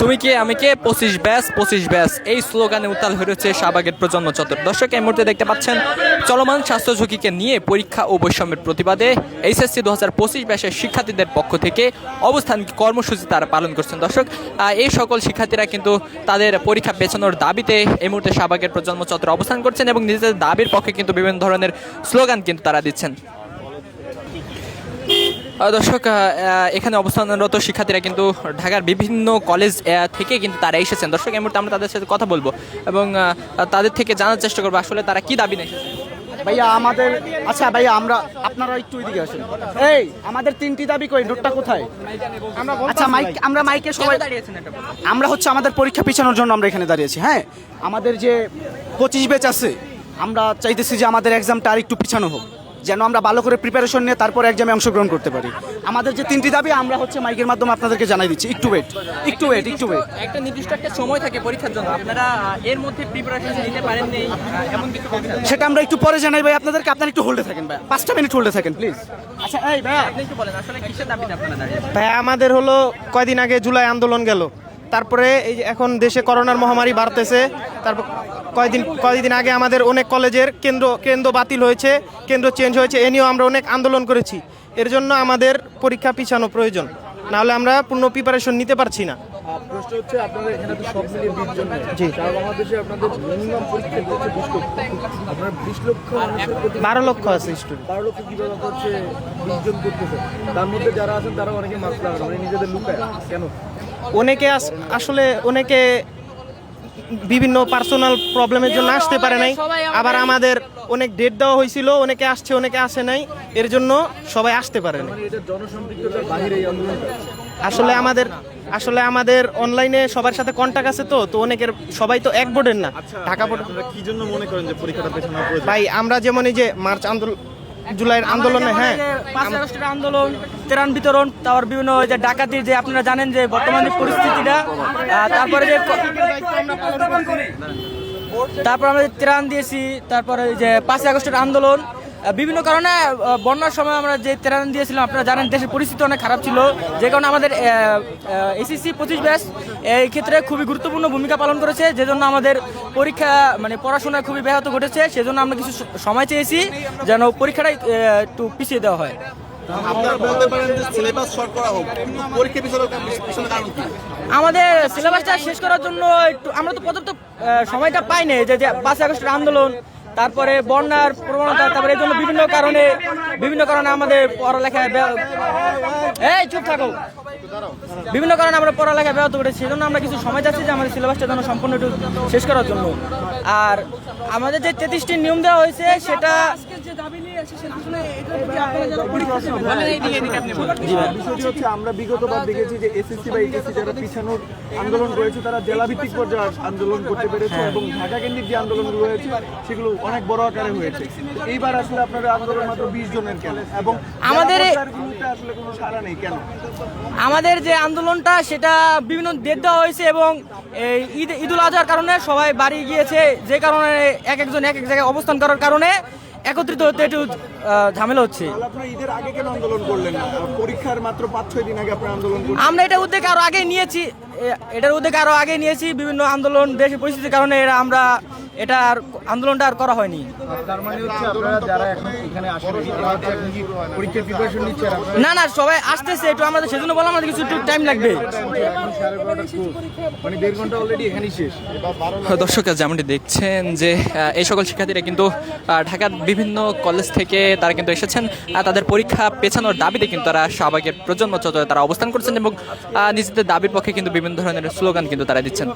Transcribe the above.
তুমি কে? আমি কে? পঁচিশ ব্যাস পঁচিশ ব্যাস। এই স্লোগানে উত্তাল হয়ে রয়েছে শাহবাগের প্রজন্ম চত্বর দর্শক, এই মুহূর্তে দেখতে পাচ্ছেন, চলমান স্বাস্থ্য ঝুঁকিকে নিয়ে পরীক্ষা ও বৈষম্যের প্রতিবাদে এইচএসসি দু হাজার পঁচিশ ব্যাসের শিক্ষার্থীদের পক্ষ থেকে অবস্থান কর্মসূচি তারা পালন করছেন। দর্শক এই সকল শিক্ষার্থীরা কিন্তু তাদের পরীক্ষা পেছানোর দাবিতে এই মুহূর্তে শাহবাগের প্রজন্ম চত্বরে অবস্থান করছেন এবং নিজেদের দাবির পক্ষে কিন্তু বিভিন্ন ধরনের স্লোগান কিন্তু তারা দিচ্ছেন। দর্শক এখানে অবস্থানরত শিক্ষার্থীরা কিন্তু ঢাকার বিভিন্ন কলেজ থেকে কিন্তু তারা এসেছেন। দর্শক এই মুহূর্তে আমরা তাদের সাথে কথা বলব এবং তাদের থেকে জানার চেষ্টা করব আসলে তারা কি দাবি নিয়ে এসেছেন ভাইয়া আমাদের আচ্ছা ভাইয়া আমরা আপনারা একটু এদিকে আসেন। এই আমাদের তিনটি দাবি কই? নোটটা কোথায়? আচ্ছা মাইক আমরা মাইকে সবাই আমরা হচ্ছে আমাদের পরীক্ষা পিছানোর জন্য আমরা এখানে দাঁড়িয়েছি হ্যাঁ? আমাদের যে পঁচিশ ব্যাচ আছে আমরা চাইতেছি যে আমাদের এক্সামটা আর একটু পিছানো হোক। যেন আমরা ভালো করে প্রিপারেশন নিয়ে তারপর এক্সামে অংশগ্রহণ করতে পারি। আমাদের যে তিনটি দাবি আমরা হচ্ছে মাইকের মাধ্যমে আপনাদেরকে জানাই দিচ্ছি। একটু ওয়েট একটু ওয়েট একটু ওয়েট একটা নির্দিষ্ট একটা সময় থাকে পরীক্ষার জন্য। আপনারা এর মধ্যে প্রিপারেশন নিতে পারেন নেই এমন কিছু সেটা আমরা একটু পরে জানাই ভাই আপনাদেরকে আপনারা একটু হোল্ডে থাকেন ভাই। পাঁচটা মিনিট হোল্ডে থাকেন প্লিজ আচ্ছা এই ভাইয়া আপনি একটু বলেন আসলে কিসের দাবিতে আপনারা দাঁড়িয়ে ভাই আমাদের হলো কয়দিন আগে জুলাই আন্দোলন গেল। তারপরে এই যে এখন দেশে করোনার মহামারী বাড়তেছে, তারপর কয়েকদিন কয়েকদিন আগে আমাদের অনেক কলেজের কেন্দ্র কেন্দ্র বাতিল হয়েছে, কেন্দ্র চেঞ্জ হয়েছে, এ নিয়েও আমরা অনেক আন্দোলন করেছি। এর জন্য আমাদের পরীক্ষা পিছানো প্রয়োজন। নাহলে আমরা পূর্ণ প্রিপারেশন নিতে পারছি না। প্রশ্ন হচ্ছে আপনাদের এখানে তো সব মিলিয়ে বিশ জন জি। সারা বাংলাদেশে আপনাদের মিনিমাম পরীক্ষা হচ্ছে বিশ লক্ষ। আপনার বিশ লক্ষ বারো লক্ষ আছে স্টুডেন্ট বারো লক্ষ কীভাবে হচ্ছে বিশ জন করতেছে? তার মধ্যে যারা আছেন তারা অনেকে মাস্ক লাগানো মানে নিজেদের লুকায় কেন? অনেকে আস- আসলে অনেকে বিভিন্ন পার্সোনাল প্রবলেমের জন্য আসতে পারে নাই। আবার আমাদের অনেক ডেট দেওয়া হয়েছিল অনেকে আসছে অনেকে আসে নাই এর জন্য সবাই আসতে পারে মানে আসলে আমাদের আসলে আমাদের অনলাইনে সবার সাথে কন্টাক্ট আছে তো তো অনেকের সবাই তো এক বোর্ডের না ঢাকা বোর্ড কি জন্য মনে করেন যে পরীক্ষাটা পেছানো ভাই আমরা যেমন এই যে মার্চ আন্দোলন জুলাইয়ের আন্দোলনে হ্যাঁ। পাঁচ আগস্টের আন্দোলন ত্রাণ বিতরণ তারপর বিভিন্ন ওই যে ডাকাতির যে আপনারা জানেন যে বর্তমান পরিস্থিতিটা তারপরে যে তারপর আমরা ত্রাণ দিয়েছি, তারপরে যে পাঁচই আগস্টের আন্দোলন বিভিন্ন কারণে বন্যার সময় আমরা যে ত্রাণ দিয়েছিলাম, আপনারা জানেন, দেশের পরিস্থিতি অনেক খারাপ ছিল। যে কারণে আমাদের এসএসসি পঁচিশ ব্যাস এই ক্ষেত্রে খুবই গুরুত্বপূর্ণ ভূমিকা পালন করেছে। যে জন্য আমাদের পরীক্ষা মানে পড়াশোনায় খুবই ব্যাহত ঘটেছে। সেজন্য আমরা কিছু সময় চেয়েছি যেন পরীক্ষাটাই একটু পিছিয়ে দেওয়া হয়। আমাদের সিলেবাসটা শেষ করার জন্য একটু, আমরা তো পর্যাপ্ত সময়টা পাইনি যে পাঁচই আগস্টের আন্দোলন, তারপরে বন্যার প্রবণতা, তারপরে এই জন্য বিভিন্ন কারণে বিভিন্ন কারণে আমাদের পড়ালেখায় এই চুপ থাকো। বিভিন্ন কারণে আমরা পড়ালেখা ব্যাহত করেছি সেই জন্য আমরা কিছু সময় চাচ্ছি যে আমাদের সিলেবাসটা যেন সম্পূর্ণ একটু শেষ করার জন্য। আর আমাদের যে তেত্রিশটি নিয়ম দেওয়া হয়েছে, সেটা বিষয়টি হচ্ছে আমরা বিগতবার দেখেছি যে এসএসসি বা এইচএসসি যারা পিছানোর আন্দোলন করেছে তারা জেলা ভিত্তিক পর্যায়ে আন্দোলন করতে পেরেছে এবং ঢাকা কেন্দ্রিক যে আন্দোলনগুলো হয়েছে সেগুলো অনেক বড় আকারে হয়েছে। এইবার আসলে আপনাদের আন্দোলন মাত্র বিশ জনের কেন? এবং আমাদের আসলে কোনো সাড়া নেই কেন? আমাদের যে আন্দোলনটা সেটা বিভিন্ন ডেট দেওয়া হয়েছে এবং এই ঈদ ঈদুল আজহার কারণে সবাই বাড়ি গিয়েছে যে কারণে এক একজন এক এক জায়গায় অবস্থান করার কারণে। একত্রিত হতে একটু ঝামেলা হচ্ছে। আমরা এটা উদ্যোগ আরও আগে নিয়েছি। এটার উদ্যোগ আরও আগে নিয়েছি। বিভিন্ন আন্দোলন দেশের পরিস্থিতির কারণে এরা আমরা এটা আর আন্দোলনটা আর করা হয়নি। মানে হচ্ছে আপনারা যারা এখন এখানে আসেন পরীক্ষার প্রিপারেশন নিচ্ছেন না না সবাই আসতেছে একটু আমাদের সেজন্য বললাম আমাদের কিছু একটু টাইম লাগবে। মানে শেষ। দর্শক যেমনটি দেখছেন যে এই সকল শিক্ষার্থীরা কিন্তু আহ, ঢাকার বিভিন্ন কলেজ থেকে তারা কিন্তু এসেছেন। তাদের পরীক্ষা পেছানোর দাবিতে কিন্তু তারা শাহবাগের প্রজন্ম চত্বরে তারা অবস্থান করছেন এবং আহ, নিজেদের দাবির পক্ষে কিন্তু বিভিন্ন ধরনের স্লোগান কিন্তু তারা দিচ্ছেন।